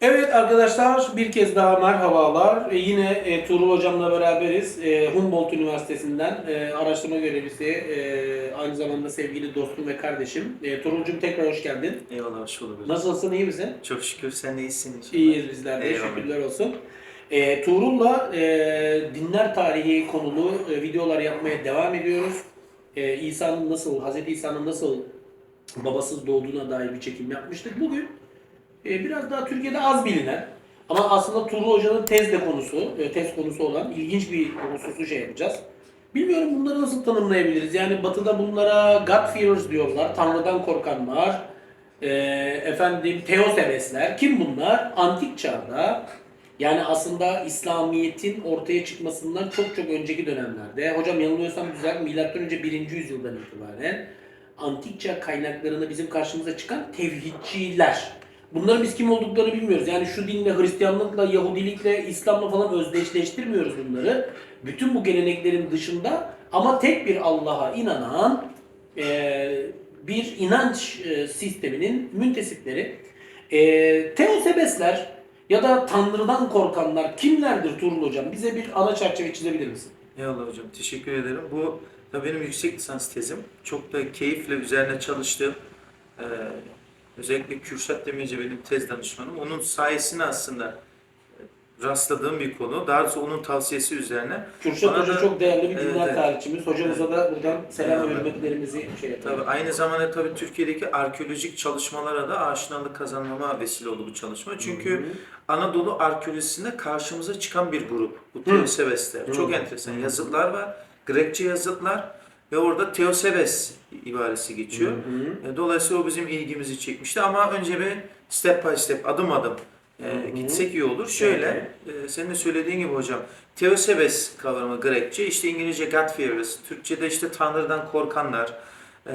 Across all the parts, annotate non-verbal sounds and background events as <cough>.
Evet arkadaşlar bir kez daha merhabalar. E, yine e, Tuğrul hocamla beraberiz. E, Humboldt Üniversitesi'nden e, araştırma görevlisi, e, aynı zamanda sevgili dostum ve kardeşim. E, Tuğrul'cum tekrar hoş geldin. Eyvallah hoş bulduk. Nasılsın, iyi misin? Çok şükür sen de iyisin inşallah. İyiyiz bizler de, Eyvallah. şükürler olsun. E, Tuğrul'la e, dinler tarihi konulu e, videolar yapmaya devam ediyoruz. E, İsa'nın nasıl, Hazreti İsa'nın nasıl babasız doğduğuna dair bir çekim yapmıştık. Bugün e, biraz daha Türkiye'de az bilinen ama aslında Tuğrul Hoca'nın tez de konusu, e, tez konusu olan ilginç bir hususu şey yapacağız. Bilmiyorum bunları nasıl tanımlayabiliriz? Yani batıda bunlara God-fearers diyorlar, Tanrı'dan korkanlar, e, efendim Teosebesler. Kim bunlar? Antik çağda yani aslında İslamiyet'in ortaya çıkmasından çok çok önceki dönemlerde, hocam yanılıyorsam güzel, milattan önce 1. yüzyıldan itibaren antik çağ bizim karşımıza çıkan tevhidçiler. Bunların biz kim olduklarını bilmiyoruz. Yani şu dinle, Hristiyanlıkla, Yahudilikle, İslam'la falan özdeşleştirmiyoruz bunları. Bütün bu geleneklerin dışında ama tek bir Allah'a inanan eee, bir inanç eee, sisteminin müntesipleri. Eee Teosebesler ya da Tanrı'dan korkanlar kimlerdir Tuğrul Hocam? Bize bir ana çerçeve çizebilir misin? Eyvallah hocam teşekkür ederim. Bu da benim yüksek lisans tezim. Çok da keyifle üzerine çalıştığım eee, özellikle Kürşat Demirci benim tez danışmanım. Onun sayesinde aslında e, rastladığım bir konu. Daha doğrusu onun tavsiyesi üzerine. Kürşat Bana Hoca da- çok değerli bir Evet, dinler evet. tarihçimiz. Hocamıza da buradan selam ve Evet. hürmetlerimizi şey yapalım. Tabii aynı zamanda tabii Türkiye'deki arkeolojik çalışmalara da aşinalık kazanmama vesile oldu bu çalışma. Çünkü Anadolu arkeolojisinde karşımıza çıkan bir grup. Bu Teosebesler. Hı. Çok enteresan yazıtlar var. Grekçe yazıtlar ve orada Teosebes ibaresi geçiyor. Hı hı. E, Dolayısıyla o bizim ilgimizi çekmişti ama önce bir step by step adım adım e, Hı hı. gitsek iyi olur. Şöyle, e, senin de söylediğin gibi hocam, Teosebes kavramı Grekçe, işte İngilizce God-fearers, Türkçe'de işte Tanrı'dan korkanlar, e,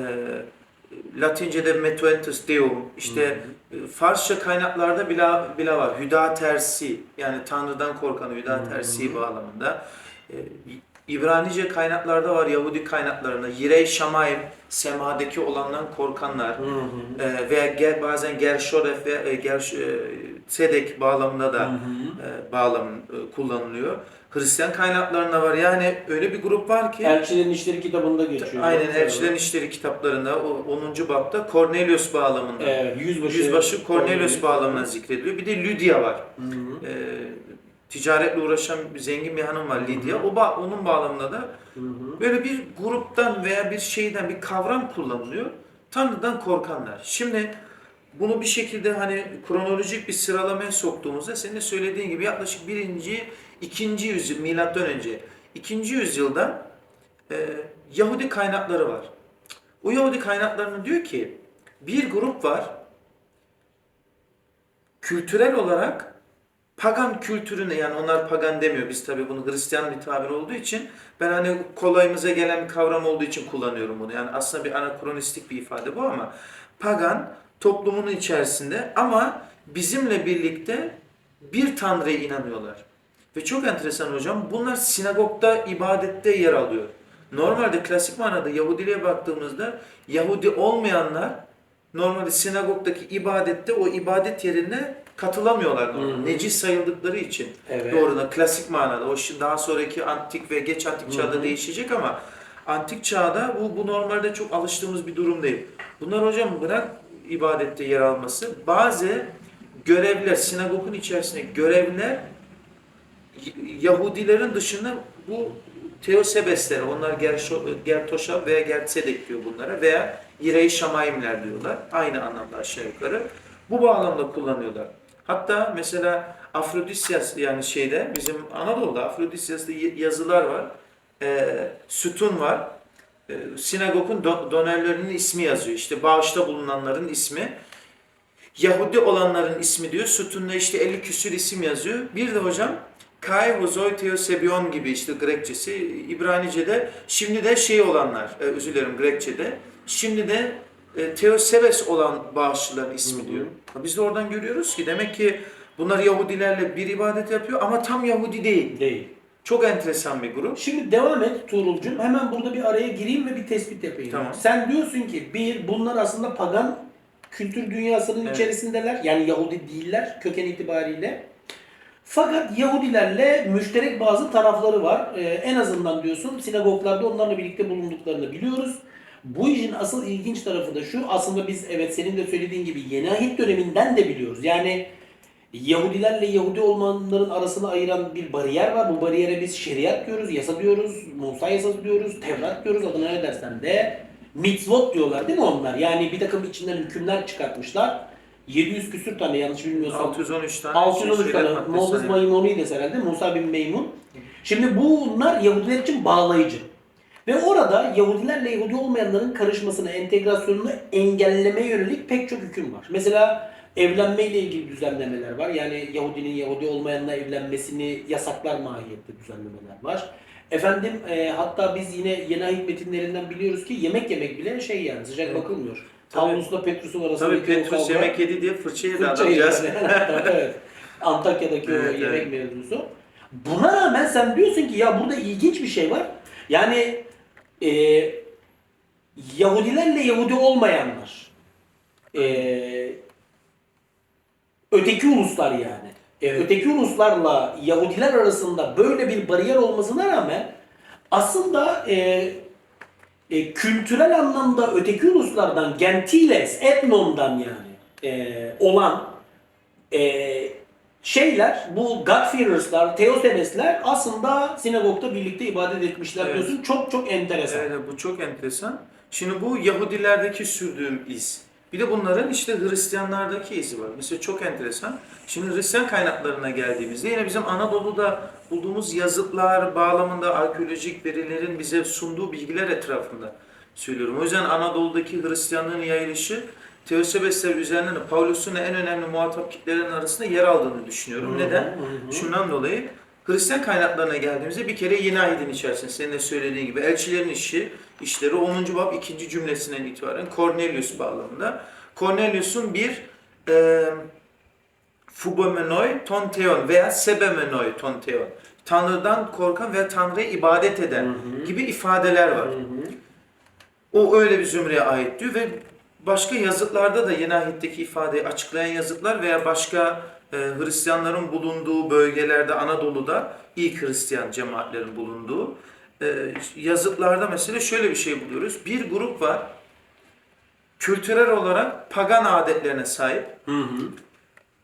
Latince'de Metuentus Deum, işte e, Farsça kaynaklarda bile, bile var. Hüda tersi, yani Tanrı'dan korkan Hüda Hı hı. tersi bağlamında. E, İbranice kaynaklarda var, Yahudi kaynaklarında. Yirey Şamayim, semadaki olandan korkanlar. Hı hı. E, veya ger, bazen Gerşoref ve e, Gerş, e, Sedek bağlamında da Hı hı. e, bağlam e, kullanılıyor. Hristiyan kaynaklarında var. Yani öyle bir grup var ki Elçilerin İşleri kitabında geçiyor. aynen Elçilerin İşleri kitaplarında o 10. bapta Cornelius bağlamında. Evet, yüzbaşı. Yüzbaşı Cornelius bağlamına zikrediliyor. Bir de Lydia var. Hı hı. E, ticaretle uğraşan bir zengin bir hanım var Lydia. O ba- onun bağlamında da böyle bir gruptan veya bir şeyden bir kavram kullanılıyor. Tanrı'dan korkanlar. Şimdi bunu bir şekilde hani kronolojik bir sıralamaya soktuğumuzda senin de söylediğin gibi yaklaşık birinci, ikinci yüzyıl milattan önce ikinci yüzyılda e, Yahudi kaynakları var. O Yahudi kaynaklarında diyor ki bir grup var kültürel olarak pagan kültürüne yani onlar pagan demiyor. Biz tabii bunu Hristiyan bir tabir olduğu için ben hani kolayımıza gelen bir kavram olduğu için kullanıyorum bunu. Yani aslında bir anakronistik bir ifade bu ama pagan toplumunun içerisinde ama bizimle birlikte bir tanrıya inanıyorlar. Ve çok enteresan hocam bunlar sinagogda ibadette yer alıyor. Normalde klasik manada Yahudiliğe baktığımızda Yahudi olmayanlar normalde sinagogdaki ibadette o ibadet yerine katılamıyorlar. Hı. Necis sayıldıkları için. Evet. Doğrudan klasik manada. O şimdi daha sonraki antik ve geç antik çağda Hı hı. değişecek ama antik çağda bu, bu normalde çok alıştığımız bir durum değil. Bunlar hocam bırak ibadette yer alması. Bazı görevler, sinagogun içerisinde görevler Yahudilerin dışında bu Teosebesler, onlar Gerşo, Gertoşa veya Gertsedek diyor bunlara veya İrey Şamayimler diyorlar. Aynı anlamda aşağı yukarı. Bu bağlamda kullanıyorlar. Hatta mesela Afrodisyas yani şeyde bizim Anadolu'da Afrodisyas'ta yazılar var. Ee, sütun var. Ee, sinagogun do- dönerlerinin ismi yazıyor. İşte bağışta bulunanların ismi. Yahudi olanların ismi diyor. Sütunda işte 50 küsür isim yazıyor. Bir de hocam Kai Hozoi Theosebion gibi işte Grekçesi, İbranice'de şimdi de şey olanlar, e, özür Grekçe'de, şimdi de e, Theosebes olan bağışçıların ismi Hı hı. diyor. Biz de oradan görüyoruz ki demek ki bunlar Yahudilerle bir ibadet yapıyor ama tam Yahudi değil. Değil. Çok enteresan bir grup. Şimdi devam et Tuğrul'cum. Hemen burada bir araya gireyim ve bir tespit yapayım. Tamam. Sen diyorsun ki bir bunlar aslında pagan kültür dünyasının Evet. içerisindeler. Yani Yahudi değiller köken itibariyle. Fakat Yahudilerle müşterek bazı tarafları var. Ee, en azından diyorsun sinagoglarda onlarla birlikte bulunduklarını biliyoruz. Bu işin asıl ilginç tarafı da şu. Aslında biz evet senin de söylediğin gibi yeni ahit döneminden de biliyoruz. Yani Yahudilerle Yahudi olmanların arasını ayıran bir bariyer var. Bu bariyere biz şeriat diyoruz, yasa diyoruz, Musa yasası diyoruz, Tevrat diyoruz adına ne dersen de. Mitzvot diyorlar değil mi onlar? Yani bir takım içinden hükümler çıkartmışlar. 700 küsür tane yanlış bilmiyorsam. 613 tane 613 şeriat tane Moses. Maimonides herhalde Musa bin Meymun. Şimdi bunlar Yahudiler için bağlayıcı. Ve orada Yahudilerle Yahudi olmayanların karışmasını, entegrasyonunu engelleme yönelik pek çok hüküm var. Mesela evlenmeyle ilgili düzenlemeler var. Yani Yahudinin Yahudi olmayanla evlenmesini yasaklar mahiyette düzenlemeler var. Efendim e, hatta biz yine yeni ahit metinlerinden biliyoruz ki yemek yemek bile şey yani sıcak Evet. bakılmıyor. Tabii. Pavlus'la Petrus'un arasında Tabii Petrus yemek yedi diye fırça yedi adamcağız. <laughs> evet. Antakya'daki o Evet, yemek evet. mevzusu. Buna rağmen sen diyorsun ki ya burada ilginç bir şey var. Yani e, Yahudilerle Yahudi olmayanlar e, öteki uluslar yani. E, öteki uluslarla Yahudiler arasında böyle bir bariyer olmasına rağmen aslında e, e, kültürel anlamda öteki uluslardan, gentiles, etnomdan yani e, olan e, şeyler, bu God-fearers'lar, Theosenes'ler aslında sinagogda birlikte ibadet etmişler Evet. diyorsun. Çok çok enteresan. Evet, bu çok enteresan. Şimdi bu Yahudilerdeki sürdüğüm iz. Bir de bunların işte Hristiyanlardaki izi var. Mesela çok enteresan. Şimdi Hristiyan kaynaklarına geldiğimizde yine bizim Anadolu'da bulduğumuz yazıtlar bağlamında arkeolojik verilerin bize sunduğu bilgiler etrafında söylüyorum. O yüzden Anadolu'daki Hristiyanlığın yayılışı Teosebesler üzerinden de Paulus'un en önemli muhatap kitlerin arasında yer aldığını düşünüyorum. Hı Neden? hı hı. Şundan dolayı Hristiyan kaynaklarına geldiğimizde bir kere yeni ahidin içerisinde senin de söylediğin gibi elçilerin işi, işleri 10. bab 2. cümlesinden itibaren Cornelius bağlamında. Cornelius'un bir e, fubomenoi ton theon veya sebemenoi ton theon. Tanrı'dan korkan veya Tanrı'ya ibadet eden Hı hı. gibi ifadeler var. Hı hı. O öyle bir zümreye ait diyor ve başka yazıtlarda da Yeni Ahit'teki ifadeyi açıklayan yazıtlar veya başka e, Hristiyanların bulunduğu bölgelerde Anadolu'da ilk Hristiyan cemaatlerin bulunduğu e, yazıtlarda mesela şöyle bir şey buluyoruz. Bir grup var kültürel olarak pagan adetlerine sahip. Hı hı.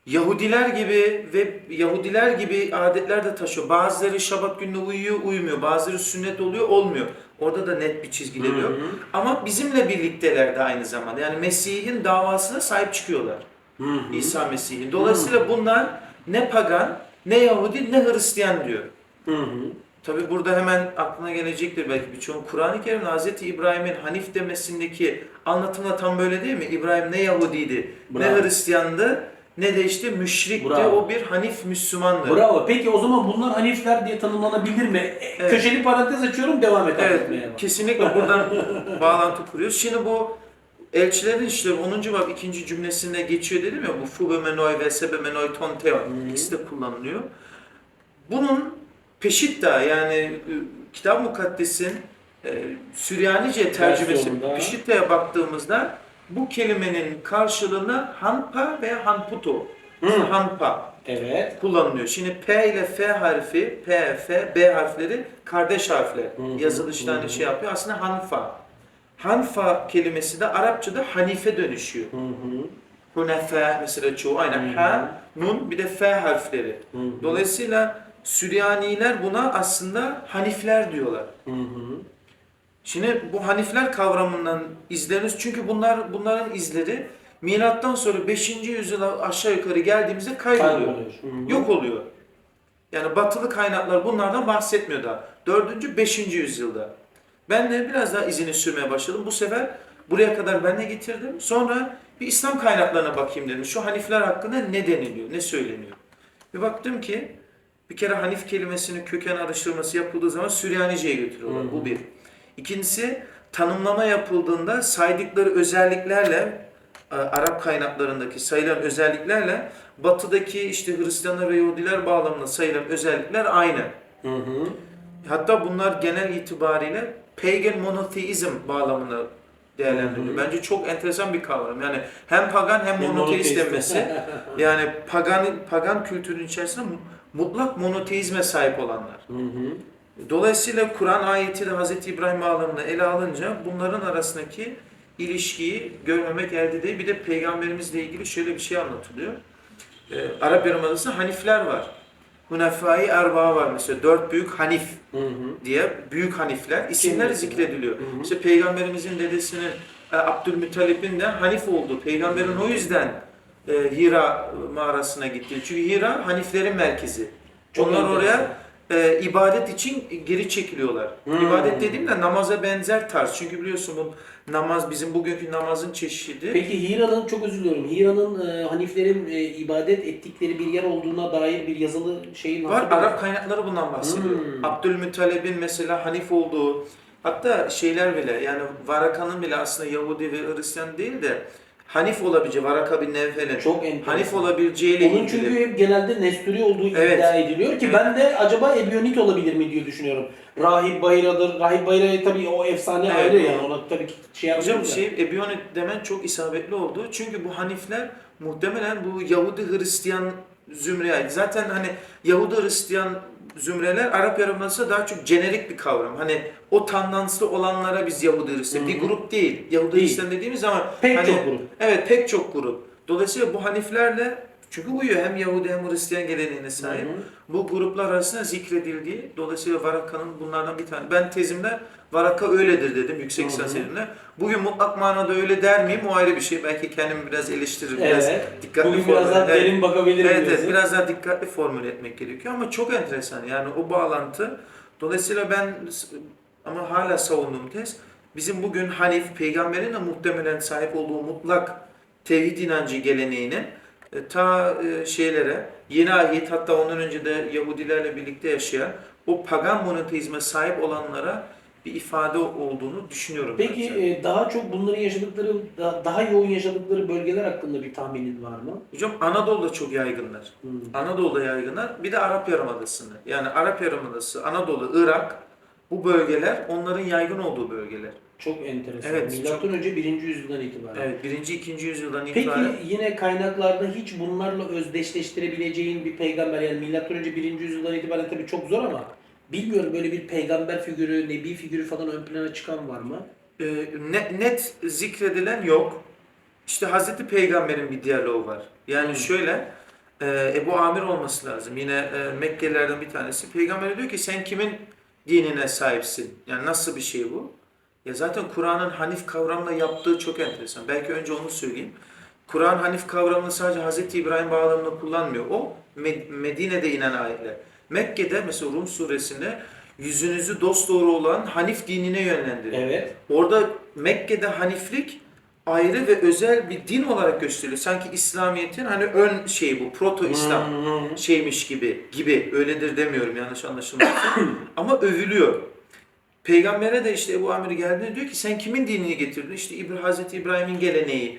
Yahudiler gibi ve Yahudiler gibi adetler de taşıyor. Bazıları Şabat gününe uyuyor, uymuyor. Bazıları sünnet oluyor, olmuyor. Orada da net bir çizgileri yok. Hı hı. Ama bizimle birlikteler de aynı zamanda. Yani Mesih'in davasına sahip çıkıyorlar. Hı hı. İsa Mesih'in. Dolayısıyla bunlar ne pagan, ne Yahudi, ne Hristiyan diyor. Hı hı. Tabi burada hemen aklına gelecektir belki birçoğun. Kur'an-ı Kerim'de Hz. İbrahim'in Hanif demesindeki anlatımda tam böyle değil mi? İbrahim ne Yahudiydi, ne Bravo. Hristiyandı, ne de işte müşrikti. Bravo. O bir Hanif Müslümandı. Bravo. Peki o zaman bunlar Hanifler diye tanımlanabilir mi? E, Evet. Köşeli parantez açıyorum devam et Evet, anlatmaya kesinlikle buradan <laughs> bağlantı kuruyoruz. Şimdi bu elçilerin işleri 10. bab 2. cümlesinde geçiyor dedim ya bu fubemenoi ve sebemenoi ton theon Hı. ikisi de kullanılıyor. Bunun peşit daha yani e, Kitap Mukaddes'in e, Süryanice tercümesi Versiyonunda. Peşitta'ya baktığımızda bu kelimenin karşılığına hanpa veya hanputo, Hı. hanpa Evet. kullanılıyor. Şimdi P ile F harfi, P, F, B harfleri kardeş harfler. Hı hı, Yazılışta hı hani şey yapıyor. Aslında hanfa. Hanfa kelimesi de Arapçada hanife dönüşüyor. Hı hı. Hunefe mesela çoğu aynen. Ha, nun bir de F harfleri. Hı hı. Dolayısıyla Süryaniler buna aslında hanifler diyorlar. Hı hı. Şimdi bu hanifler kavramından izleriniz çünkü bunlar bunların izleri milattan sonra 5. yüzyıla aşağı yukarı geldiğimizde kayboluyor. Yok oluyor. Yani batılı kaynaklar bunlardan bahsetmiyor daha. 4. 5. yüzyılda. Ben de biraz daha izini sürmeye başladım. Bu sefer buraya kadar ben de getirdim. Sonra bir İslam kaynaklarına bakayım dedim. Şu hanifler hakkında ne deniliyor, ne söyleniyor. Bir baktım ki bir kere hanif kelimesinin köken araştırması yapıldığı zaman Süryanice'ye götürüyorlar. Hı hı. Bu bir. İkincisi tanımlama yapıldığında saydıkları özelliklerle e, Arap kaynaklarındaki sayılan özelliklerle batıdaki işte Hristiyanlar ve Yahudiler bağlamında sayılan özellikler aynı. Hı hı. Hatta bunlar genel itibariyle pagan monotheism bağlamına değerlendiriliyor. Bence çok enteresan bir kavram. Yani hem pagan hem Hem monoteist demesi. <laughs> yani pagan pagan kültürün içerisinde mu- mutlak monoteizme sahip olanlar. Hı hı. Dolayısıyla Kur'an ayeti de Hz. İbrahim bağlamında ele alınca bunların arasındaki ilişkiyi görmemek elde değil. Bir de peygamberimizle ilgili şöyle bir şey anlatılıyor. Ee, Arap Yarımadası'nda Hanifler var. Hunefai Erba var mesela. Dört büyük Hanif Hı hı. diye büyük Hanifler isimler mesela? zikrediliyor. Hı hı. İşte peygamberimizin dedesinin e, Abdülmuttalib'in de Hanif oldu. Peygamberin o yüzden e, Hira mağarasına gitti. Çünkü Hira Haniflerin merkezi. Çok Onlar enteresan. oraya e, ibadet için geri çekiliyorlar. Hmm. İbadet dediğimde namaza benzer tarz. Çünkü biliyorsun bu namaz bizim bugünkü namazın çeşidi. Peki Hira'nın çok özür diliyorum. Hira'nın e, Haniflerin e, ibadet ettikleri bir yer olduğuna dair bir yazılı şeyin Var hatırlıyor Arap kaynakları bundan bahsediyor. Hmm. Abdülmuttalib'in mesela Hanif olduğu hatta şeyler bile yani Varaka'nın bile aslında Yahudi ve Hristiyan değil de Hanif olabileceği Varaka bin Nevfel'in Çok enteresan. Hanif olabileceğiyle Onun ilgili. çünkü hep genelde Nesturi olduğu Evet. iddia ediliyor ki Evet. ben de acaba Ebiyonit olabilir mi diye düşünüyorum. Rahip Bayra'dır. Rahip Bayra tabii o efsane Evet. ayrı yani ona tabii ki şey Hocam da. şey Ebionit demen çok isabetli oldu. Çünkü bu Hanifler muhtemelen bu Yahudi Hristiyan zümreye ait. Zaten hani Yahudi Hristiyan zümreler Arap Yarımadası daha çok jenerik bir kavram. Hani o tandanslı olanlara biz Yahudi Hristiyan. Bir grup değil. Yahudi. Hristiyan dediğimiz zaman Pek hani- çok grup. Evet pek çok grup. Dolayısıyla bu Haniflerle çünkü uyuyor hem Yahudi hem Hristiyan geleneğine sahip. Hı hı. Bu gruplar arasında zikredildiği, dolayısıyla Varaka'nın bunlardan bir tane. Ben tezimde Varaka öyledir dedim yüksek lisans eğitimde. Bugün mutlak manada öyle der miyim o ayrı bir şey. Belki kendimi biraz eleştiririm, biraz Evet. dikkatli Bugün biraz daha Evet. derin bakabilirim Evet, evet, biraz daha dikkatli formüle etmek gerekiyor ama çok enteresan yani o bağlantı. Dolayısıyla ben ama hala savunduğum tez bizim bugün Hanif, peygamberin de muhtemelen sahip olduğu mutlak tevhid inancı geleneğinin ta e, şeylere, yeni ayet hatta ondan önce de Yahudilerle birlikte yaşayan o pagan monoteizme sahip olanlara bir ifade olduğunu düşünüyorum. Peki ben. e, daha çok bunların yaşadıkları, da- daha yoğun yaşadıkları bölgeler hakkında bir tahminin var mı? Hocam Anadolu'da çok yaygınlar. Hmm. Anadolu'da yaygınlar. Bir de Arap Yarımadası'nda. Yani Arap Yarımadası, Anadolu, Irak bu bölgeler onların yaygın olduğu bölgeler. Çok enteresan. Evet, Milattan önce 1. yüzyıldan itibaren. Evet, birinci, ikinci yüzyıldan Peki itibaren. yine kaynaklarda hiç bunlarla özdeşleştirebileceğin bir peygamber yani milattan önce 1. yüzyıldan itibaren tabii çok zor ama bilmiyorum böyle bir peygamber figürü, nebi figürü falan ön plana çıkan var mı? e, net, net zikredilen yok. İşte Hazreti Peygamber'in bir diyaloğu var. Yani Hmm. şöyle, e, Ebu Amir olması lazım. Yine e, Mekkelilerden bir tanesi. Peygamber diyor ki sen kimin dinine sahipsin? Yani nasıl bir şey bu? Ya zaten Kur'an'ın Hanif kavramla yaptığı çok enteresan. Belki önce onu söyleyeyim. Kur'an Hanif kavramını sadece Hazreti İbrahim bağlamında kullanmıyor. O Me- Medine'de inen ayetler. Mekke'de mesela Rum suresinde yüzünüzü dosdoğru olan Hanif dinine yönlendiriyor. Evet. Orada Mekke'de Haniflik ayrı ve özel bir din olarak gösteriliyor. Sanki İslamiyet'in hani ön şeyi bu, proto İslam Hmm. şeymiş gibi gibi öyledir demiyorum yanlış anlaşılmasın. <coughs> Ama övülüyor. Peygambere de işte Ebu Amir geldiğinde diyor ki sen kimin dinini getirdin? İşte İbra, Hazreti İbrahim'in geleneği,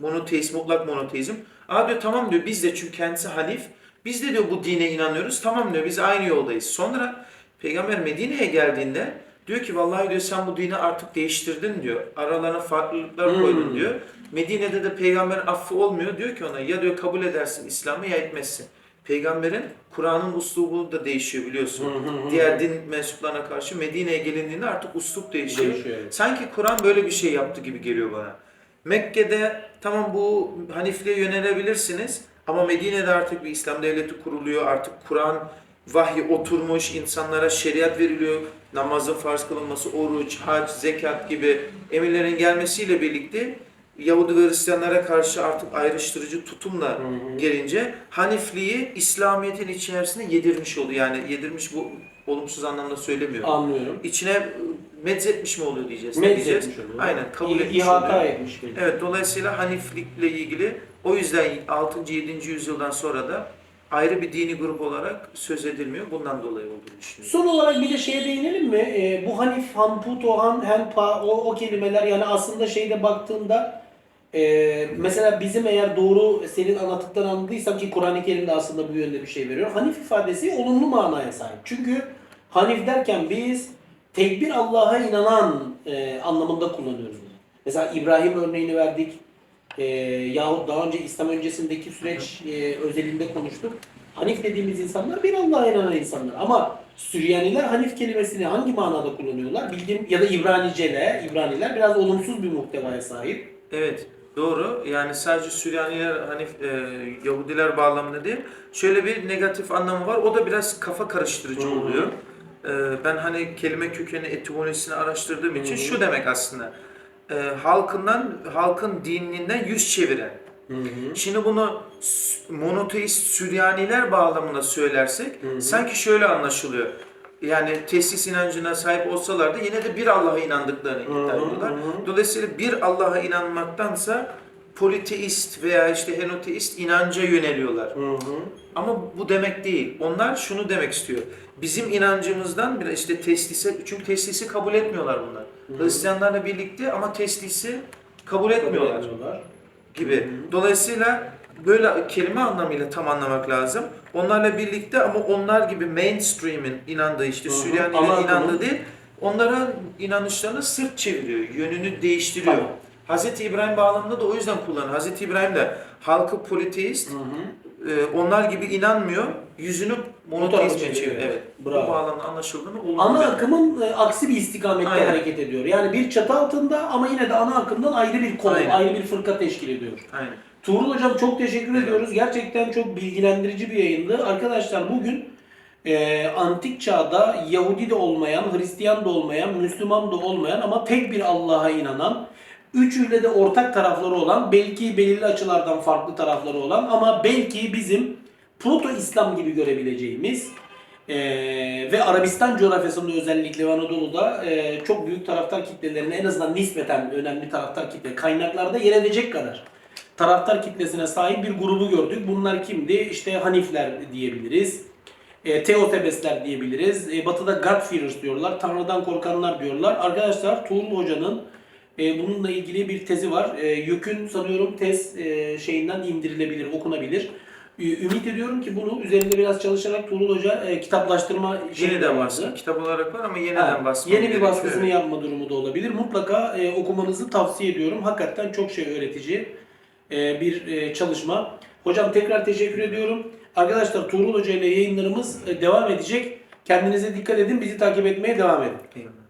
monoteizm, mutlak monoteizm. Aa diyor tamam diyor biz de çünkü kendisi Hanif. Biz de diyor bu dine inanıyoruz. Tamam diyor biz aynı yoldayız. Sonra Peygamber Medine'ye geldiğinde diyor ki vallahi diyor sen bu dini artık değiştirdin diyor. Aralarına farklılıklar Hmm. koydun diyor. Medine'de de peygamberin affı olmuyor. Diyor ki ona ya diyor kabul edersin İslam'ı ya etmezsin. Peygamberin Kur'an'ın uslubu da değişiyor biliyorsun. Hı hı hı. Diğer din mensuplarına karşı Medine'ye gelindiğinde artık uslup değişiyor. Değişiyor, evet. Sanki Kur'an böyle bir şey yaptı gibi geliyor bana. Mekke'de tamam bu Hanifliğe yönelebilirsiniz ama Medine'de artık bir İslam devleti kuruluyor. Artık Kur'an vahyi oturmuş, insanlara şeriat veriliyor. Namazın farz kılınması, oruç, hac, zekat gibi emirlerin gelmesiyle birlikte Yahudi ve Hristiyanlara karşı artık ayrıştırıcı tutumla Hı hı. gelince Hanifliği İslamiyet'in içerisine yedirmiş oldu. Yani yedirmiş bu olumsuz anlamda söylemiyorum. Anlıyorum. İçine e, medzetmiş mi oluyor diyeceğiz. Medzetmiş oluyor. Aynen kabul İ- etmiş İhata oluyor. etmiş gibi. Evet dolayısıyla Haniflikle ilgili o yüzden 6. 7. yüzyıldan sonra da ayrı bir dini grup olarak söz edilmiyor. Bundan dolayı olduğunu düşünüyorum. Son olarak bir de şeye değinelim mi? Ee, bu Hanif, Hanput, Han, Henpa o, o kelimeler yani aslında şeyde baktığında e, mesela bizim eğer doğru senin anlattıktan anladıysam ki Kur'an-ı Kerim'de aslında bu yönde bir şey veriyor. Hanif ifadesi olumlu manaya sahip. Çünkü Hanif derken biz tek bir Allah'a inanan e, anlamında kullanıyoruz. Mesela İbrahim örneğini verdik. E, yahut daha önce İslam öncesindeki süreç e, özelinde konuştuk. Hanif dediğimiz insanlar bir Allah'a inanan insanlar. Ama Süryaniler Hanif kelimesini hangi manada kullanıyorlar? Bildiğim ya da İbraniceler, İbraniler biraz olumsuz bir muhtevaya sahip. Evet, doğru. Yani sadece Süryaniler, hani e, Yahudiler bağlamında değil. Şöyle bir negatif anlamı var. O da biraz kafa karıştırıcı Hı hı. oluyor. E, ben hani kelime kökeni, etimolojisini araştırdığım için Hı hı. şu demek aslında. E, halkından, halkın dininden yüz çeviren. Hı hı. Şimdi bunu monoteist Süryaniler bağlamında söylersek Hı hı. sanki şöyle anlaşılıyor. Yani tesis inancına sahip olsalar da yine de bir Allah'a inandıklarını Hı iddia hı, ediyorlar. hı hı. Dolayısıyla bir Allah'a inanmaktansa politeist veya işte henoteist inanca yöneliyorlar. Hı hı. Ama bu demek değil. Onlar şunu demek istiyor. Bizim inancımızdan bir işte teslise çünkü teslisi kabul etmiyorlar bunlar. hı. Hristiyanlarla birlikte ama teslisi kabul etmiyorlar Etmiyorlar. gibi. Hı hı. Dolayısıyla böyle kelime anlamıyla tam anlamak lazım. Onlarla birlikte ama onlar gibi mainstream'in inandığı işte. Süryanilerin Ana inandığı değil, onlara inanışlarını sırt çeviriyor, yönünü değiştiriyor. Tamam. Hz. İbrahim bağlamında da o yüzden kullanır. Hz. İbrahim de halkı politeist, Hı hı. e, onlar gibi inanmıyor, yüzünü monoteizme çeviriyor. Evet. Bravo. Bu bağlamda anlaşıldığını olumlu Ana bir- akımın e, aksi bir istikamette Aynen. hareket ediyor. Yani bir çatı altında ama yine de ana akımdan ayrı bir kol, Aynen. ayrı bir fırka teşkil ediyor. Aynen. Tuğrul Hocam çok teşekkür ediyoruz. Gerçekten çok bilgilendirici bir yayındı. Arkadaşlar bugün e, antik çağda Yahudi de olmayan, Hristiyan da olmayan, Müslüman da olmayan ama tek bir Allah'a inanan, üçüyle de ortak tarafları olan, belki belirli açılardan farklı tarafları olan ama belki bizim proto-İslam gibi görebileceğimiz e, ve Arabistan coğrafyasında özellikle ve Anadolu'da e, çok büyük taraftar kitlelerine en azından nispeten önemli taraftar kitle kaynaklarda yer edecek kadar taraftar kitlesine sahip bir grubu gördük. Bunlar kimdi? İşte Hanifler diyebiliriz. E, Teotebesler diyebiliriz. E, batı'da God-fearers diyorlar. Tanrı'dan korkanlar diyorlar. Arkadaşlar Tuğrul Hoca'nın e, bununla ilgili bir tezi var. E, YÖK'ün sanıyorum tez e, şeyinden indirilebilir, okunabilir. Ümit ediyorum ki bunu üzerinde biraz çalışarak Tuğrul Hoca e, kitaplaştırma Yeniden baskı. Kitap olarak var ama Ha, yeniden basma. Yeni bir baskısını yapma durumu da olabilir. Mutlaka e, okumanızı tavsiye ediyorum. Hakikaten çok şey öğretici bir e, çalışma. Hocam tekrar teşekkür ediyorum. Arkadaşlar Tuğrul Hoca ile yayınlarımız e, devam edecek. Kendinize dikkat edin. Bizi takip etmeye devam edin. Eyvallah.